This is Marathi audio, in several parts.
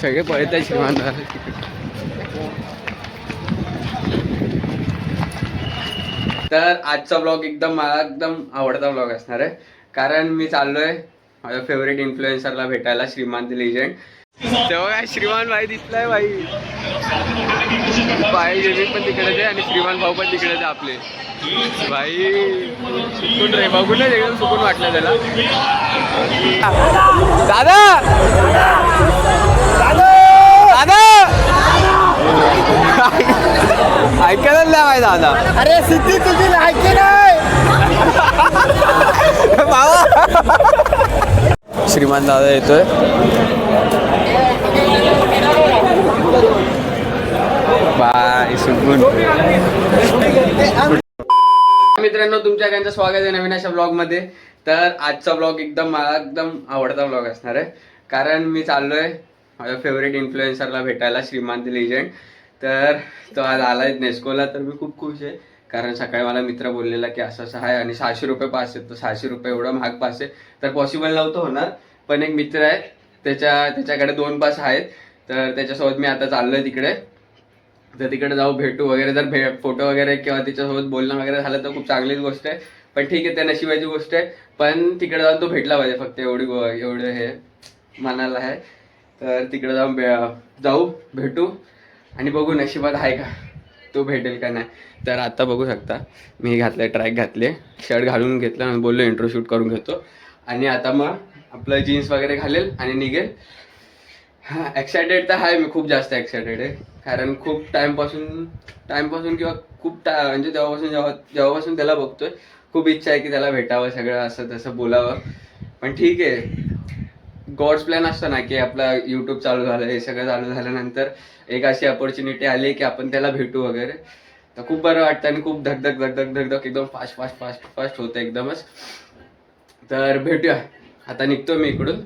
सगळे पळत आहे श्रीमान. तर आजचा ब्लॉग एकदम मला एकदम आवडता ब्लॉग असणार आहे. कारण मी चाललोय माझ्या फेवरेट इन्फ्लुएन्सरला भेटायला श्रीमान लेजंड तेव्हा काय श्रीमान भाई दिसलाय भाई. भाई गेमिंग पण तिकडेच आहे आणि श्रीमान भाऊ पण तिकडेच आहे आपले. भाई सुकून रे बघूनच एकदम सुकून वाटलं त्याला. दादा! दादा! ऐकायला नाही माहिती दादा. अरे सिद्धी तुझी लायकी नाही. श्रीमान दादा येतोय. बाय सुकून मित्रांनो तुमच्या सगळ्यांचं स्वागत आहे नवीन अशा ब्लॉगमध्ये तर आजचा ब्लॉग एकदम मला एकदम आवडता ब्लॉग असणार आहे. कारण मी चाललोय माझ्या फेवरेट इन्फ्लुएन्सरला भेटायला श्रीमंत लेजंड तर तो आज आलाय नेस्कोला तर मी खूप खुश आहे. कारण सकाळी मला मित्र बोललेला की असं असं आहे आणि सहाशे रुपये पास आहे तर सहाशे रुपये एवढं महाग पास आहे तर पॉसिबल नव्हतं होणार पण एक मित्र आहे त्याच्या त्याच्याकडे दोन पास आहेत. तर त्याच्यासोबत मी आता चाललोय तिकडे. तर तिकडे जाऊ भेटू वगैरे. जर भे फोटो वगैरे किंवा तिच्यासोबत बोलणं वगैरे झालं तर खूप चांगलीच गोष्ट आहे. पण ठीक आहे त्या नशिबाची गोष्ट आहे. पण तिकडे जाऊन तो भेटला पाहिजे फक्त एवढी गो एवढं हे मनाला आहे. तर तिकडे जाऊन भे जाऊ भेटू. आणि बघू नशिबात आहे का? तो भेटेल का नाही? तर आता बघू शकता. मी घातले ट्रॅक घातले. शर्ट घालून घेतलं आणि बोललो इंट्रो शूट करून घेतो. आणि आता मग आपलं जीन्स वगैरे घालेल आणि निघेल. हा एक्सायटेड तर आहे मी खूप जास्त एक्सायटेड आहे. कारण खूप टाइमपासून टाईमपासून किंवा खूप टा म्हणजे तेव्हापासून जेव्हा जेव्हापासून त्याला बघतोय खूप इच्छा आहे की त्याला भेटावं सगळं असं तसं बोलावं. पण ठीक आहे. गॉड्स प्लॅन असतं ना की आपला यूट्यूब चालू झालं हे सगळं चालू झाल्यानंतर एक अशी अपॉर्च्युनिटी आली की आपण त्याला भेटू वगैरे. तर खूप बरं वाटतं आणि खूप धकधक धकधक धकधक एकदम फास्ट फास्ट फास्ट फास्ट होतं एकदमच. तर भेटूया. आता निघतो मी इकडून.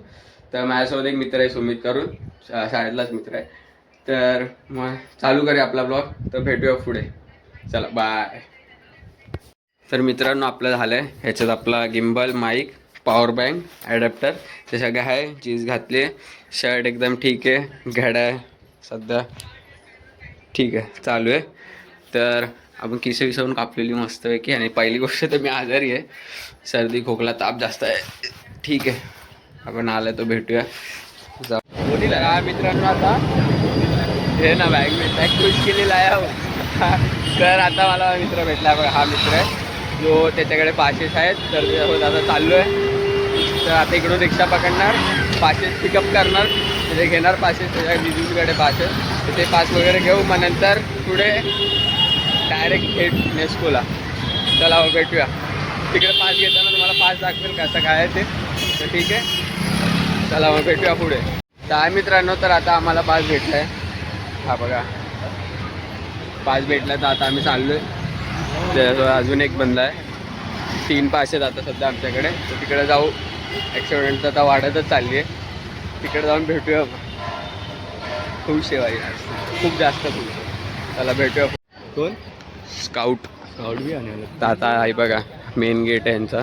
तर माझ्यासोबत एक मित्र आहे सुमित करून. शाळेतलाच मित्र आहे. तर मग चालू करूया आपला ब्लॉग तर भेटूया पुढे. चला बाय तर मित्रांनो आपलं झालं आहे ह्याच्यात आपला gimbal mic power bank adapter ते सगळं आहे. जीन्स घातली शर्ट एकदम ठीक आहे. घड्या आहे. सध्या ठीक आहे. चालू आहे. तर आपण किसे विसरून कापलेली मस्त आहे की आणि पहिली गोष्ट तर मी आजारी आहे. सर्दी खोकला ताप जास्त आहे. ठीक आहे. आपण आलं तर भेटूया. जाऊ हा मित्रांनो आता? हे ना बॅग मी बॅग खुश केलेला आहे. हो. तर आता मला मित्र भेटला. बघा हा मित्र आहे. जो त्याच्याकडे पाचशेच आहेत. तर आता चाललो आहे. तर आता इकडून रिक्षा पकडणार पासेस पिकअप करणार तिथे घेणार पासेस त्याच्या जिजूकडे पासेस तर ते पास वगैरे घेऊ मग नंतर पुढे डायरेक्ट थेट नेस्कोला चला भेटूया. तिकडे पास घेताना तुम्हाला पास दाखवेल कसं काय आहे ते. तर ठीक आहे. चला मग भेटूया पुढे. तर मित्रांनो तर आता आम्हाला पास भेटला आहे. हा बघा. पास भेटला तर आता आम्ही चाललो आहे अजून एक बंद आहे. तीन पास आहेत आता सध्या आमच्याकडे. तर तिकडे जाऊ. ॲक्सिडेंट आता वाढतच चालली आहे. तिकडे जाऊन भेटूया खुश आहे बाई खूप जास्त खुश आहे. चला भेटूया. कोण? स्काउट स्काउट बी आणि तर आता आहे बघा मेन गेट आहे यांचा.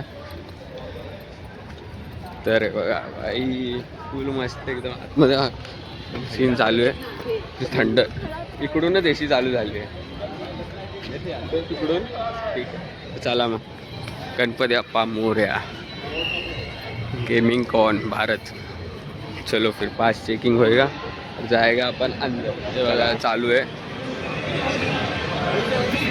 तर बघा बाई फुल मस्त एकदम आतमध्ये सीन चालू आहे. थंड. इकडूनच एसी चालू झाली आहे. तिकडून ठीक आहे चला मग. गणपती अप्पा मोर्या. Gaming con Bharat. चलो फिर पास चेकिंग होएगा। जाएगा अपन अंदर हे बघा चालू आहे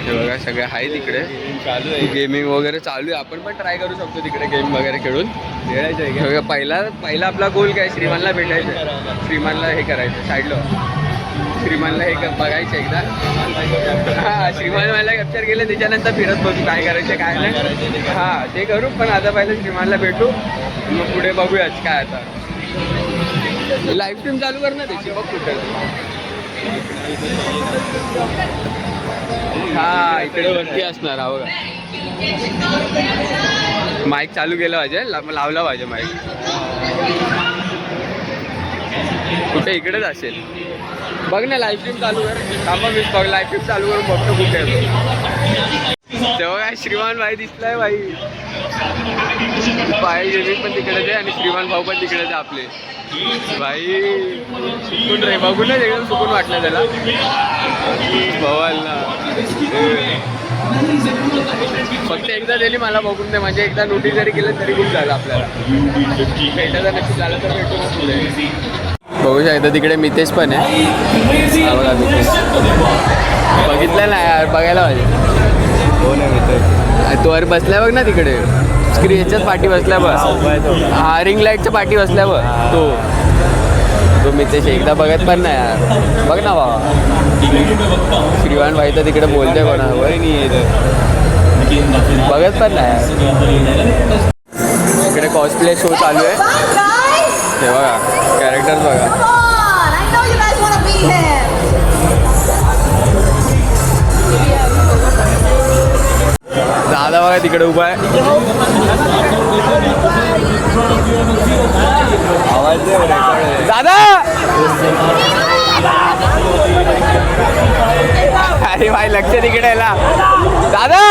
हे बघा सगळे आहे तिकडे। चालू आहे गेमिंग वगैरे चालू आहे आपण पण ट्राय करू शकतो तिकडे गेम वगैरे खेळून। खेळायचं आहे पहिला पहिला आपला गोल काय? श्रीमानला भेटायचं. श्रीमानला हे करायचं साईडला श्रीमानला हे बघायचं एकदा. हा श्रीमान मला कॅप्चर केलं त्याच्यानंतर फिरत बघू काय करायचं काय नाही. हा ते करू पण आता पहिलं श्रीमानला भेटू. मग पुढे बघूयाच काय आता. लाईव्ह स्ट्रीम चालू कर ना त्याची बघ कुठं. हा इकडे वरती असणार हा बघा. माईक चालू केलं पाहिजे लावला पाहिजे माईक कुठे इकडेच असेल. बघ ना लाईव्ह स्ट्रीम चालू कर. थांबा मी बघ लाईव्ह स्ट्रीम चालू करून बघतो कुठे आहे. तेव्हा काय श्रीमान भाई दिसलाय भाई. भाई जेवी पण तिकडेच आहे आणि श्रीमान भाऊ पण तिकडेच आहे आपले. भाई सुकून रे बघून एकदम सुकून वाटलं त्याला. भवाला फक्त एकदा दिली मला बघून दे म्हणजे एकदा नोटीस जरी केलं तरी खूप झालं आपल्याला. भेटायचं नक्की झालं तर भेटू बघू शकता तिकडे मितेश पण आहे. बघा मितेश. बघितलं ना यार बघायला पाहिजे. तो अरे बसलाय बघ ना तिकडे. स्क्रीन ह्याच्याच पाठी बसल्या बघ. हा रिंग लाईटच्या पाठी बसल्या बघ. तो. तो मितेश एकदा बघत पण नाही यार. बघ ना बाबा श्रीवान भाई तर तिकडे बोलते कोणावर. बघत पण नाही यार. इकडे कॉस्प्ले शो चालू आहे. हे बघा. कॅरेक्टर बघा. दादा बघा तिकडे उभा आहे. दादा! अरे भाई लक्ष तिकडे दादा!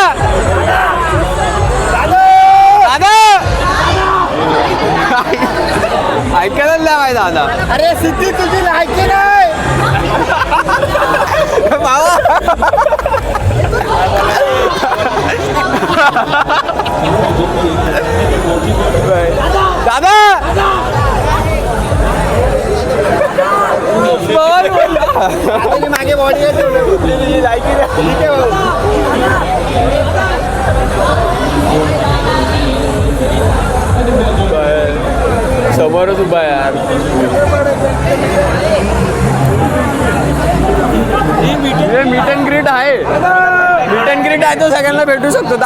ऐकायला लावायचा आता. अरे सिद्धी तुझी लायकी नाही.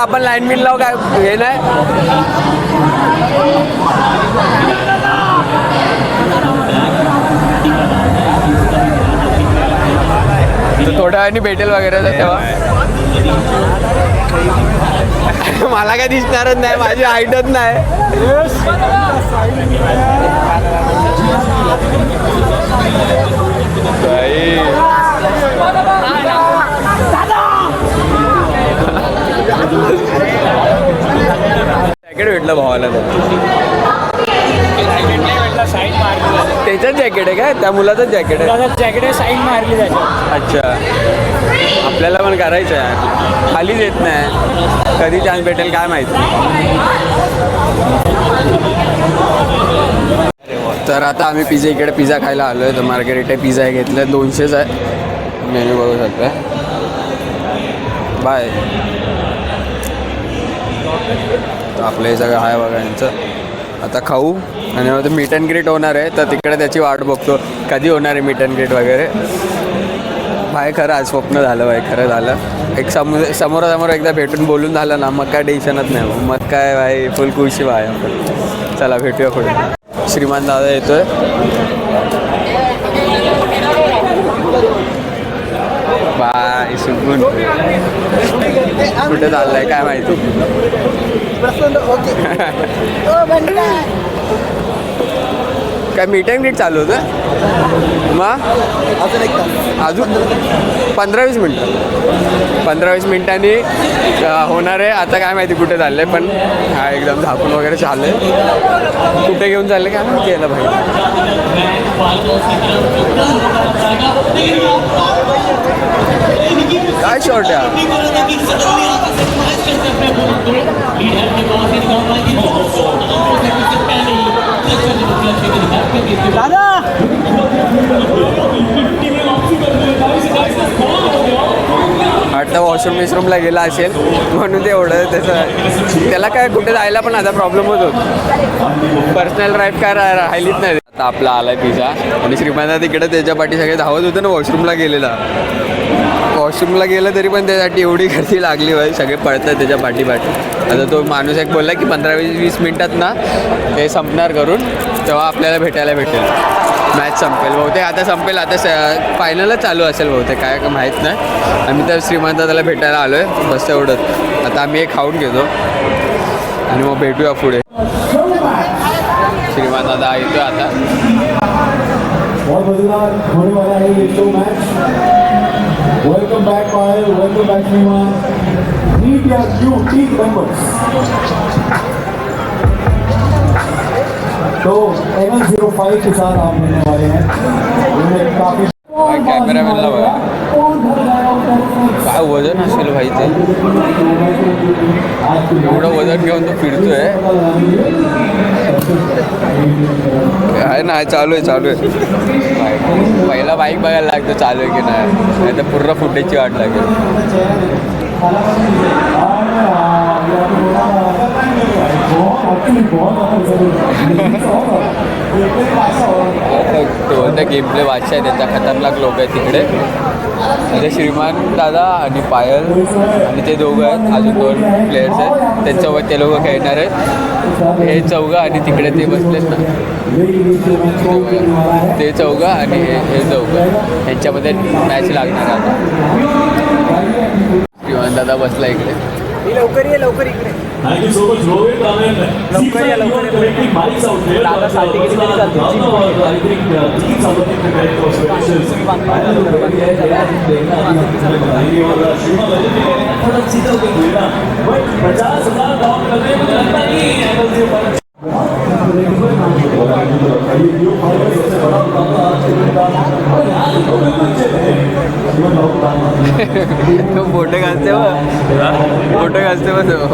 आपण लाईन बिन लावू काय हे नाही? थोड्या वेळाने भेटेल वगैरे तेव्हा. मला काय दिसणारच नाही माझी हाईटच नाही. जॅकेट भेटलं भावाला तर. त्याच्याच जॅकेट आहे काय? त्या मुलाचंच जॅकेट आहे. जॅकेट साईड मारली त्याच्यात. अच्छा. आपल्याला पण करायचं आहे. खालीच येत नाही. कधी चान्स भेटेल काय माहिती तर आता आम्ही पिझ्झा इकडे पिझ्झा खायला आलो आहे तर मार्गेरिटे पिझ्झा हे घेतलं. दोनशेच आहे. मेन्यू बघू शकता. बाय आपलं हे सगळं आहे बघा यांचं. आता खाऊ. आणि मग मीट अँड ग्रीट होणार आहे. तर तिकडे त्याची वाट बघतो. कधी होणार आहे मीट अँड ग्रीट वगैरे. बाय खरं आज स्वप्न झालं बाय खरं झालं. एक समोर समोरासमोर एकदा भेटून बोलून झालं ना मग काय टेन्शनच नाही. मग. काय बाय फुल खुशी बाय चला भेटूया पुढे. श्रीमान दादा येतोय. बाय सुकून कुठे चाललंय काय माहिती? बंडा काय मीट अँड ग्रीट चालू होतं? मग? अजून एक अजून? पंधरा वीस मिनटं. पंधरा वीस मिनिटांनी होणार आहे. आता काय माहिती कुठे चाललंय पण हा एकदम झाकून वगैरे चाललंय. कुठे घेऊन चालले काय माहिती? यायला भाई काय शॉर्ट आहे. दादा! वाटतं वॉशरूम विशरूमला गेला असेल. म्हणून ते एवढं त्याचं त्याला काय कुठे जायला पण आता प्रॉब्लेम होत. होत पर्सनल ड्राईव्ह काय राहिलीच नाही. आता आपला आलाय पिझ्झा. आणि श्रीमंत तिकडे त्याच्या पाठी सगळे धावत होते ना वॉशरूमला गेलेला. वॉशरूमला गेलं तरी पण त्यासाठी एवढी गर्दी लागली भाई सगळे पळतात त्याच्या पाठीपाठी आता तो माणूस एक बोलला की पंधरा वीस वीस मिनटात ना ते संपणार करून तेव्हा आपल्याला भेटायला भेटेल. मॅच संपेल. बहुतेक आता संपेल आता स फायनलच चालू असेल बहुतेक काय का माहीत नाही. आम्ही तर श्रीमंताला त्याला भेटायला आलो आहे बस एवढंच आता आम्ही एक खाऊन घेतो. आणि मग भेटूया पुढे. श्रीमान दादा येतो आता. बहुत मजेदार होने वाला है ये show match Welcome back Payal welcome back श्रीमान meet your new team members. तो एम जीरो फाइव के साथ आप मिलने वाले हैं। उन्हें काफी कॅमेरा मॅनला बघा काय वजन असेल भाई ते. एवढं वजन घेऊन तो फिरतोय. काय नाही चालू आहे चालू आहे. पहिला बाईक बघायला लागतो चालू आहे की नाही तर पूर्ण फुटेजची वाट लागेल. तो गेम प्ले बादशाह आहे त्यांचा खतरनाक लोक आहेत तिकडे. म्हणजे श्रीमान दादा आणि पायल आणि ते दोघं आहेत अजून दोन प्लेयर्स आहेत. त्यांच्यावर ते लोक खेळणार आहेत. हे चौघं आणि तिकडे ते बसलेत ना. ते चौघं आणि हे हे चौघं यांच्यामध्ये मॅच लागणार आता. श्रीमान दादा बसला इकडे. लवकर ये लवकर इकडे. Thank you so much, Rohit. I mean, seems लवकर या, like you लवकर are या. collecting mics out there. दादा but, साठी uh, किती तरी uh, I think uh, teams are looking prepared for specials. I don't know, yeah, yeah, देखना अभी हम तुम्हें बताएंगे और uh, कहने का थोड़ा सीधा होकर खेलना बट पचास हजार डाउन करने में लगता नहीं है तो फ़ोटो घालते बघ फ़ोटो तो.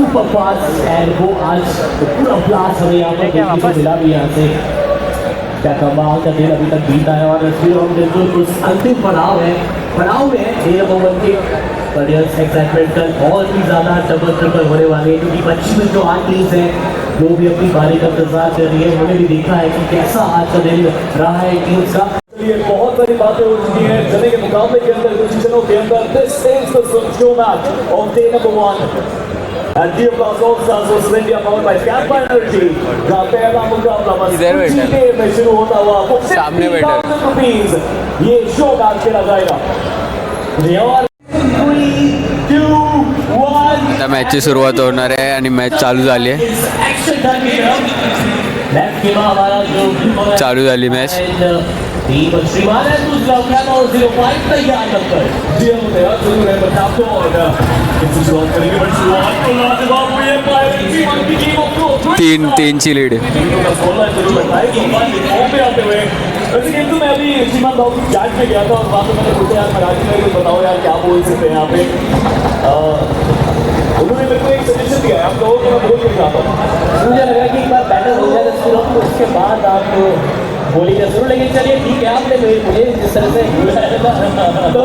Super fast, and वो आज क्या कमाल का खेल अभी तक बीता है और फिर हम उस अंतिम पड़ाव है। पड़ाव में है प्लेयर्स एक्साइटमेंट कल बहुत ही ज़्यादा डबल ट्रिपल होने वाले हैं क्योंकि पश्चिम में जो आठ टीम्स हैं वो भी अपनी बारी का इंतज़ार कर रही है। उन्होंने भी देखा है कि कैसा आज का दिन रहा है टीम्स का। ये बहुत सारी बातें हो चुकी हैं। चले के मुकाबले के अंदर पोजीशनों के अंदर दिस is the show match of day number one India powered by Energy. का पहला मुकाबला बस कुछ ही देर में शुरू होता हुआ। सामने बैठा है। 50,000 rupees ये शो मैच खेला जाएगा। आता मॅचची सुरुवात होणार आहे आणि मॅच चालू झाली आहे. चालू झाली मॅच. तीन ची लीड वैसे किंतु मैं अभी सीमा गाँव की जाँच में गया था और वहाँ पे मैंने पूछा यार मराठी में कुछ बताओ यार क्या बोल सकते हैं यहाँ पे? उन्होंने मेरे को एक सजेशन दिया आप लोगों को मैं बोल के चाहता हूँ। मुझे लग कि एक बार बैटर हो फिर हम उसके बाद आप बोलिए ज़रूर लेकिन चलिए ठीक है आपने मेरे- मुझे जिस तरह से तो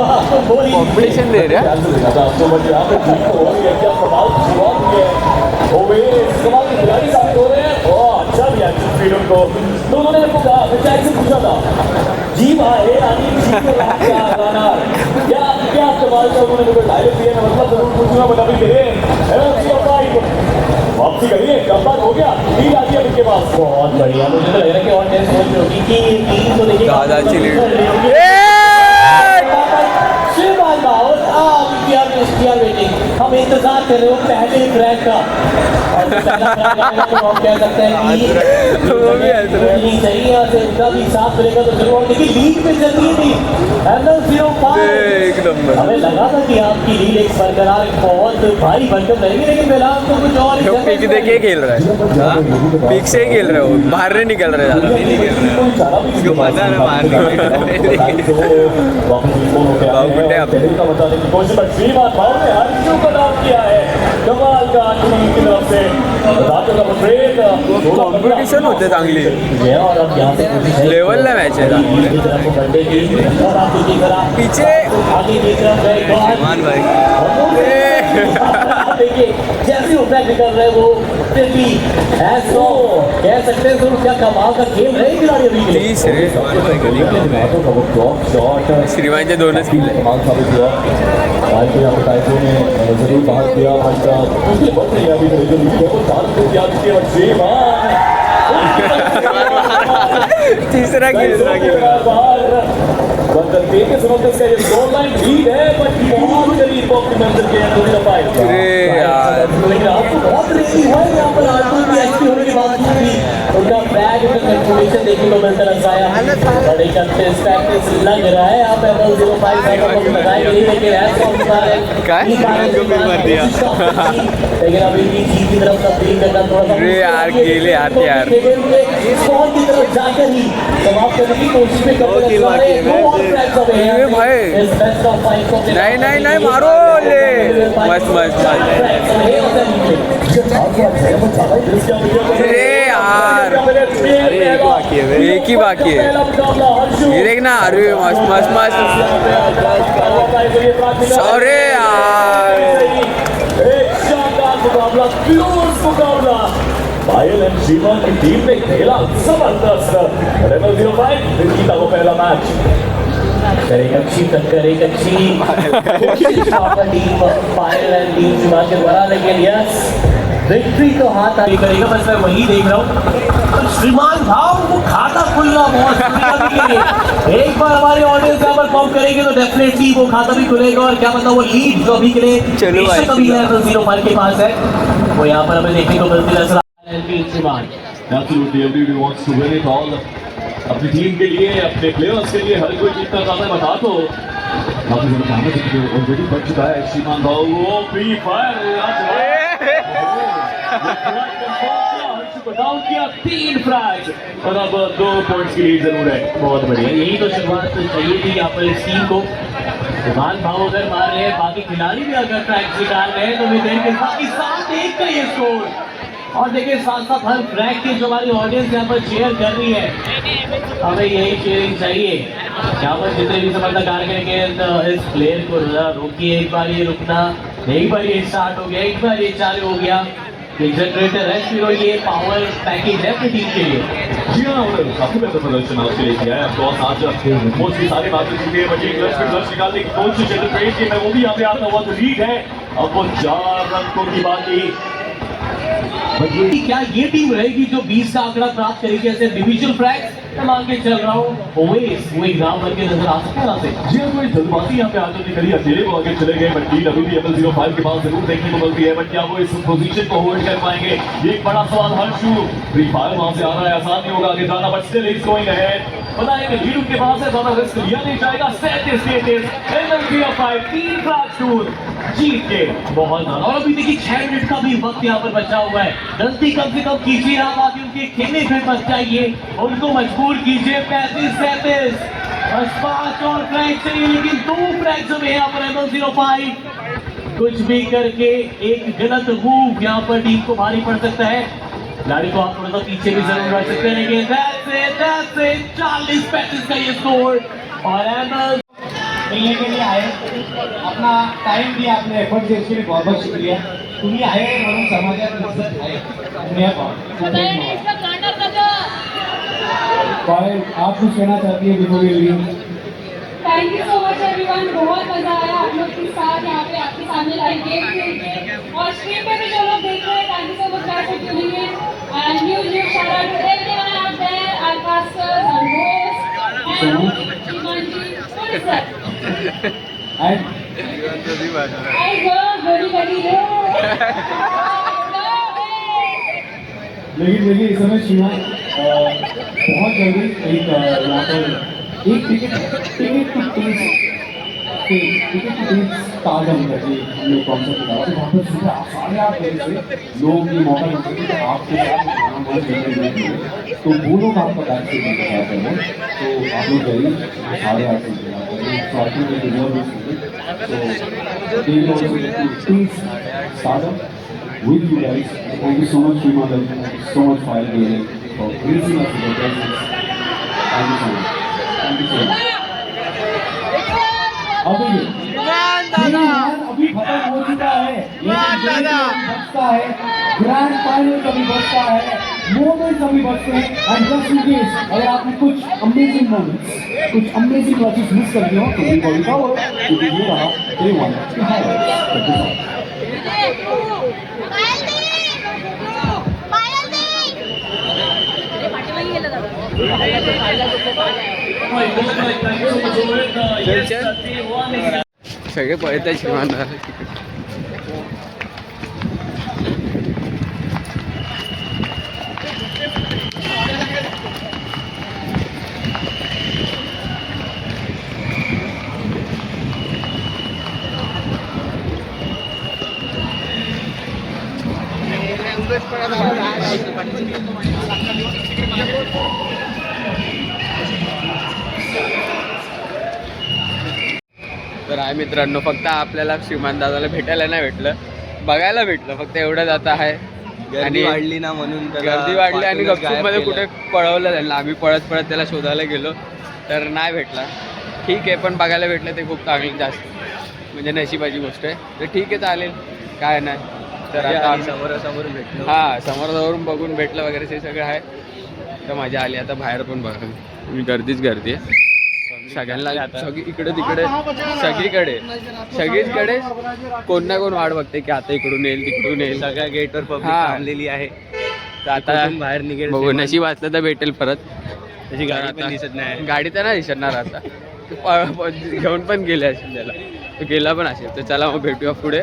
कॉम्पिटिशन दे रहे आपको बट यहाँ पे ठीक तो हो रही है क्या कमाल शुरुआत हुई है ओ वे कमाल के खिलाड़ी साबित हो रहे हैं। ओह अच्छा भी एक्शन फील उनको तो उन्होंने मेरे को कहा मैं चाहे से पूछा था जी भाई रानी जी के बाद क्या गाना क्या क्या कमाल का उन्होंने मेरे को डायरेक्ट दिया मैं मतलब जरूर पूछूंगा बट अभी दे वापसी करिए हो गया लीड आ गया इनके पास बहुत बढ़िया मुझे तो लग रहा है कि और टेंस होगी होगी कि ये टीम को देखिए दादाची lead. इंतज़ार कर रहे हो पहले क्रैक का और जो पहला crack आएगा तो हम कह सकते हैं कि वो भी ऐसा है। नहीं चाहिए यहाँ से इनका भी साथ मिलेगा तो ज़रूर देखिए लीड पे चल रही थी एंगल ज़ीरो एक नंबर हमें लगा था कि आपकी लीड एक बरकरार बहुत भारी भरकम रहेगी लेकिन फ़िलहाल तो कुछ और ही तो चल पिक रहा है। देखिए खेल रहा है पिक से ही खेल रहा है बाहर नहीं निकल रहा है ज़्यादा उसको पता है ना बाबू बुड्ढे आप। कॉम्पिटिशन होते चांगली है और अब यहाँ से कोशिश है लेवलला मॅच आहे चांगली की तरफ को बढ़ने की। और आप देखिए अगर आप पीछे। आगे की तरफ। गए तो आज मान भाई आप देखिए जैसे वो बैक निकल रहे वो फिर भी ऐसो कह सकते हैं जरूर क्या कमाल का खेल रहे हैं खिलाड़ी अभी के लिए। तीस रे श्रीमानचे दोनच किल्ले जरूर बाहर किया बट मुझे बच रही है अभी तो जो लिखे वो चार को याद किया बट श्रीमान तिसरा किल तिसरा किल बाहर और करते के सुनोते इसका ये स्कोर लाइन लीड है बट बहुत करीब पहुंच मंजिल के अंदर का फाइट अरे यार आपको बहुत रेडी हो है यहाँ पर आरटू की एचपी होने के बावजूद भी उनका बैग का कंट्रोलेशन देखने को मिलता नजर है बड़े कंटेस्ट प्रैक्टिस लग रहा है आप एमएल 05 का को लगाए नहीं लेकिन एस कौन है काय? ये कारण को भी मार दिया। लेकिन अभी भी जी की तरफ तब्दील करना थोड़ा सा अरे यार, गेले हाथ यार। स्कोर की तरफ जाकर ही समाप्त करने की कोशिश में करते रहे हैं दो अरे भाई। नहीं, नहीं, नहीं, मारो ले। मस्त, मस्त, अरे यार। एक ही बाकी है। ये देखना अरे मस्त मस्त मस्त। अरे यार। एक शानदार मुकाबला क्लोज मुकाबला पायल एंड शिवा की टीम ने खेला जबरदस्त। रेबल जीरो फाइव जीता वो पहला मैच करें अच्छी टक्कर एक अच्छी team Payal and team Shiva के द्वारा लेकिन यस विक्ट्री तो हाथ आगे करेगा बस मैं वही देख रहा हूँ। श्रीमान भाव वो खाता खुलना बहुत है। एक बार हमारे ऑडियंस यहाँ पर कॉम करेंगे तो डेफिनेटली वो खाता भी खुलेगा और क्या पता वो लीड जो अभी के लिए चलो भाई। अभी है तो ज़ीरो फाइव के पास है। वो यहाँ पर हमें देखने को मिलती नज़र है श्रीमान। Absolutely, everybody wants to win it all. अपनी टीम के लिए अपने प्लेयर्स के लिए हर कोई जीतना चाहता है बता तो। काफ़ी ज़्यादा काम है ऑलरेडी बढ़ चुका है श्रीमान भाव। वो फ्री डाउन किया तीन फ्रैग और अब दो पॉइंट्स की लीड ज़रूर है बहुत बढ़िया यही तो शुरुआत तो चाहिए थी यहाँ पर इस टीम को विमान भाव अगर मार रहे हैं बाकी खिलाड़ी भी अगर ट्रैक निकाल रहे हैं। तो देर के बाकी साथ एक का ये स्कोर और देखिए साथ साथ हर ट्रैक की जो हमारी ऑडियंस यहाँ पर शेयर कर रही है। हमें यही शेयरिंग चाहिए यहाँ पर जितने भी समर्थक करेंगे इस प्लेयर को रोकिए एक बार ये रुकना एक बार ये स्टार्ट हो गया, एक बार ये चालू हो। गया ये जनरेटर है ज़ीरो ये पावर पैकेज है अपनी टीम के लिए। जी हाँ उन्होंने काफ़ी बेहतर प्रदर्शन आज के लिए किया है। ऑफकोर्स आज मोस्टली सारी बातें चुकी है बट क्लच क्लच निकालने की कोशिश ट्रेन की मैं वो भी यहाँ पे आता हुआ तो लीड है। अब वो चार रंगों की बात की क्या ये टीम रहेगी जो 20 का आंकड़ा प्राप्त करेगी ऐसे डिविजन फ्रैक्स मैं मान के चल रहा हूँ। ओवेस वो एग्ज़ाम बन के नज़र आ सकते हैं से। जी हाँ कोई जल्दबाजी यहाँ पे आगे नहीं अकेले वो आगे चले गए बट लीड अभी भी एपल ज़ीरो फाइव के पास ज़रूर देखने को मिलती है। बट क्या वो इस पोजीशन को होल्ड कर पाएँगे? ये एक बड़ा सवाल हर्षू। फ्री फायर वहाँ से आ रहा है आसान नहीं होगा आगे जाना but still is going ahead पता है कि लीड उनके पास है ज़्यादा रिस्क लिया नहीं जाएगा। सैंतीस सैंतीस एपल फाइव तीन फ्लैग शूट जीत के बहुत ज़्यादा। और अभी देखिए छह मिनट का भी वक्त यहाँ पर बचा हुआ है। गलती कम से कम कीजिए आप आगे उनके खेलने पे मत जाइए। उनको मजबूर कीजिए। पैंतीस, सैंतीस। बस पाँच और फ्रैग चाहिए, लेकिन दो फ्रैग हमें यहाँ पर एमएल ज़ीरो फाइव कुछ भी करके एक गलत मूव यहाँ पर टीम को भारी पड़ सकता है। खिलाड़ी को आप थोड़ा सा पीछे भी ज़रूर रह सकते हैं। लेकिन चालीस, पैंतीस का ये स्कोर और एमएल मिलने के लिए आए। अपना टाइम दिया आपने एफर्ट दिए उसके लिए बहुत बहुत शुक्रिया। तुम्ही आहे म्हणून समाजात इज़्ज़त आहे. धन्यवाद. आप कुछ कहना चाहती है before you leave thank you so much everyone बहुत मज़ा आया आप लोग के साथ यहाँ पे आपके सामने लाइव गेम खेल और स्क्रीन पे भी जो लोग देख रहे हैं thank you so much guys for tuning in and huge huge shout out to everyone out there our pastors our host and G what is that? And लेकिन देखिए इस समय शिवा. बहुत जल्दी एक यहाँ पर एक ticket ticket to test ticket to test stardom करके हम लोग कॉन्सर्ट निकाला तो वहाँ पर सुबह सारे आप गए थे लोग ये मौका मिलते हैं कि आपके साथ काम वाले खेलने के तो वो लोग आपका बैक से इंतजार हैं तो आप लोग गए सारे आपसे इंतजार talking रहे हैं तो So they will also get to taste stardom with you guys. Thank you so much, Sriman. Thank you so much, Fire Gale, for raising us to the presence. Thank you so much. Thank you so much. अभी ग्रैंड अभी खत्म हो चुका है लेकिन बचता है ग्रैंड फाइनल कभी बचता है मोमेंट्स अभी बचते हैं एंड जस्ट इन केस अगर आपने कुछ अमेजिंग मोमेंट्स कुछ अमेजिंग क्लचेस मिस कर दिए हो तो भी बॉडी पावर क्योंकि ये रहा डे वन की हाईलाइट्स right, both तर आहे मित्रांनो फक्त आपल्याला श्रीमान दादाला भेटायला नाही भेटलं. बघायला भेटलं फक्त एवढंच आता आहे. गर्दी वाढली ना म्हणून गर्दी वाढली आणि मध्ये. कुठे पळवलं त्यांना आम्ही पळत पळत त्याला शोधायला गेलो तर नाही भेटला. ठीक आहे पण बघायला भेटलं ते खूप चांगली जास्त. म्हणजे नशिबाची गोष्ट आहे. तर ठीक आहे चालेल. काय नाही. तर आता समोरासमोर भेटलो. हा समोरासमोरून बघून भेटलं वगैरे ते सगळं आहे. तर मजा आली आता बाहेर पण बघा मी गर्दीच गर्दी आहे. सगळ्यांना सगळी इकडे तिकडे सगळीकडे सगळीकडे कोण ना कोण वाट बघते की आता इकडून येईल तिकडून येईल. सगळ्या गेटवर पब्लिक. थांबलेली आहे. तर आता बाहेर निघेल बघू श्रीमान. नशीब वाचलं तर भेटेल परत. त्याची गाडी पण दिसत नाही. गाडी तर नाही दिसणार आता. घेऊन पण गेले असेल त्याला. गेला पण असेल. तर चला मग भेटूया पुढे.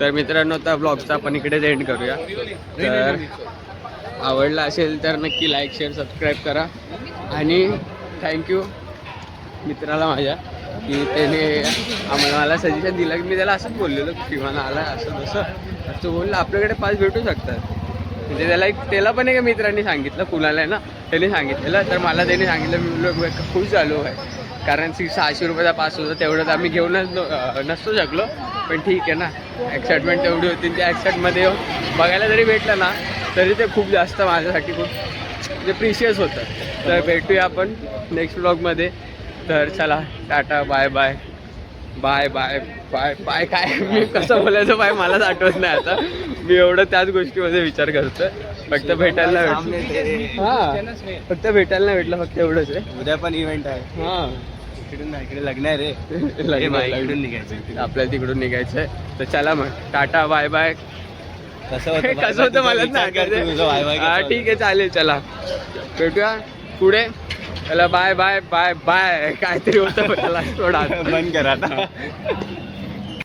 तर मित्रांनो आता ब्लॉगचा आपण इकडेच एंड करूया. तर आवडला असेल तर नक्की लाईक शेअर सबस्क्राईब करा. आणि थँक्यू मित्राला माझ्या की त्याने आम्हाला मला सजेशन दिलं की मी त्याला असंच बोललेलो की मला आला असं तसं. असं बोललं आपल्याकडे पाच भेटू शकतात. म्हणजे त्याला एक त्याला पण एका मित्रांनी सांगितलं कुणाला आहे ना त्याने सांगितलेलं. तर मला त्याने सांगितलं मी बोललो खुश झालो आहे. कारण सी सहाशे रुपयाचा पास होता तेवढं तर आम्ही घेऊनच नसतो शकलो. पण ठीक आहे ना. एक्साइटमेंट तेवढी होती. त्या एक्साइटमध्ये बघायला जरी भेटलं ना तरी ते खूप जास्त माझ्यासाठी खूप म्हणजे प्रिशियस होतं. तर भेटूया आपण नेक्स्ट ब्लॉगमध्ये तर चला Tata bye bye bye bye bye bye काय? मी कसं बोलायचं बाय मलाच आठवत नाही आता. मी एवढं त्याच गोष्टीमध्ये विचार करतो फक्त भेटायला भेटलं. हा. फक्त भेटायला नाही भेटलं फक्त एवढंच आहे. उद्या पण इव्हेंट आहे. हा. इकडून नाही इकडे लग्न आहे रे. लग्न-. इकडून निघायचं आपल्याला तिकडून निघायचंय. तर चला मग टाटा बाय बाय. कसं होतं कसं होतं मला हा ठीक आहे चालेल चला. भेटूया पुढे. चला बाय बाय बाय बाय. काहीतरी होतं मला थोडा होतं? बंद कर आता.